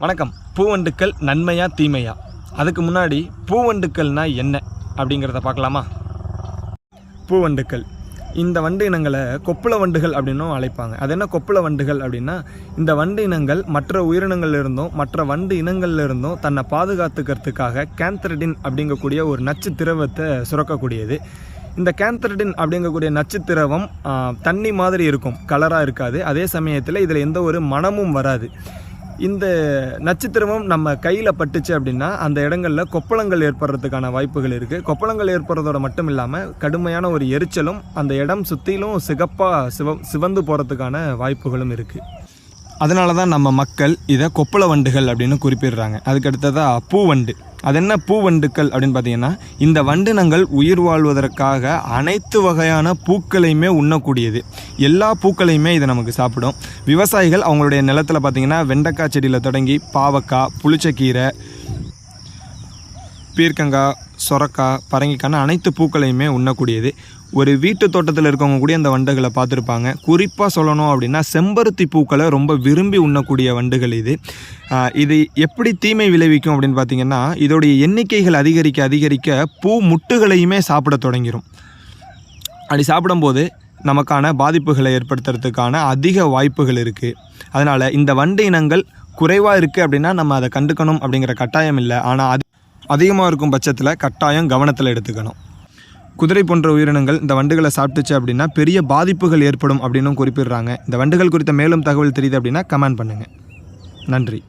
வணக்கம். பூவண்டுக்கள் நன்மையா தீமையா? அதுக்கு முன்னாடி பூவண்டுக்கள்னா என்ன அப்படிங்கிறத பார்க்கலாமா? பூவண்டுக்கள் இந்த வண்டு இனங்களை கொப்புள வண்டுகள் அப்படின்னும் அழைப்பாங்க. அது என்ன கொப்புள வண்டுகள் அப்படின்னா இந்த வண்டு இனங்கள் மற்ற உயிரினங்கள்ல இருந்தும் மற்ற வண்டு இனங்கள்ல இருந்தும் தன்னை பாதுகாத்துக்கிறதுக்காக கேந்தரடின் அப்படிங்கக்கூடிய ஒரு நச்சு திரவத்தை சுரக்கக்கூடியது. இந்த கேந்தரடின் அப்படிங்கக்கூடிய நச்சு திரவம் தண்ணி மாதிரி இருக்கும். கலராக இருக்காது. அதே சமயத்தில் இதில் எந்த ஒரு மனமும் வராது. இந்த நட்சத்திரமும் நம்ம கையில் பட்டுச்சு அப்படின்னா அந்த இடங்களில் கொப்பளங்கள் ஏற்படுறதுக்கான வாய்ப்புகள் இருக்குது கொப்பளங்கள் ஏற்படுறதோட மட்டும் இல்லாமல் கடுமையான ஒரு எரிச்சலும் அந்த இடம் சுற்றிலும் சிகப்பாக சிவ சிவந்து போகிறதுக்கான வாய்ப்புகளும் இருக்குது அதனால தான் நம்ம மக்கள் இதை கொப்பள வண்டுகள் அப்படின்னு குறிப்பிடுறாங்க. அதுக்கு அடுத்ததாக பூவண்டு அது என்ன பூ வண்டுக்கள் அப்படின்னு பார்த்தீங்கன்னா இந்த வண்டினங்கள் உயிர் வாழ்வதற்காக அனைத்து வகையான பூக்களையுமே உண்ணக்கூடியது. எல்லா பூக்களையுமே இதை நமக்கு சாப்பிடும். விவசாயிகள் அவங்களுடைய நிலத்தில் பார்த்தீங்கன்னா வெண்டைக்காய் செடியில் தொடங்கி பாவக்காய் புளிச்சக்கீரை பீர்க்கங்காய் சொரக்காய் பரங்கிக்கான அனைத்து பூக்களையுமே உண்ணக்கூடியது. ஒரு வீட்டு தோட்டத்தில் இருக்கவங்க கூட அந்த வண்டுகளை பார்த்துருப்பாங்க. குறிப்பாக சொல்லணும் அப்படின்னா செம்பருத்தி பூக்களை ரொம்ப விரும்பி உண்ணக்கூடிய வண்டுகள் இது. இது எப்படி தீமை விளைவிக்கும் அப்படின்னு பார்த்தீங்கன்னா இதோடைய எண்ணிக்கைகள் அதிகரிக்க அதிகரிக்க பூ முட்டுகளையுமே சாப்பிட தொடங்கிடும் அப்படி சாப்பிடும்போது நமக்கான பாதிப்புகளை ஏற்படுத்துறதுக்கான அதிக வாய்ப்புகள் இருக்குது அதனால் இந்த வண்டு இனங்கள் குறைவாக இருக்குது அப்படின்னா நம்ம அதை கண்டுக்கணும் அப்படிங்கிற கட்டாயம் இல்லை. ஆனால் அது அதிகமாக இருக்கும் பட்சத்தில் கட்டாயம் கவனத்தில் எடுத்துக்கணும். குதிரை போன்ற உயிரினங்கள் இந்த வண்டுகளை சாப்பிட்டுச்சு அப்படின்னா பெரிய பாதிப்புகள் ஏற்படும் அப்படின்னும் குறிப்பிடுறாங்க. இந்த வண்டுகள் குறித்த மேலும் தகவல் தெரியுது அப்படின்னா கமெண்ட் பண்ணுங்கள் நன்றி.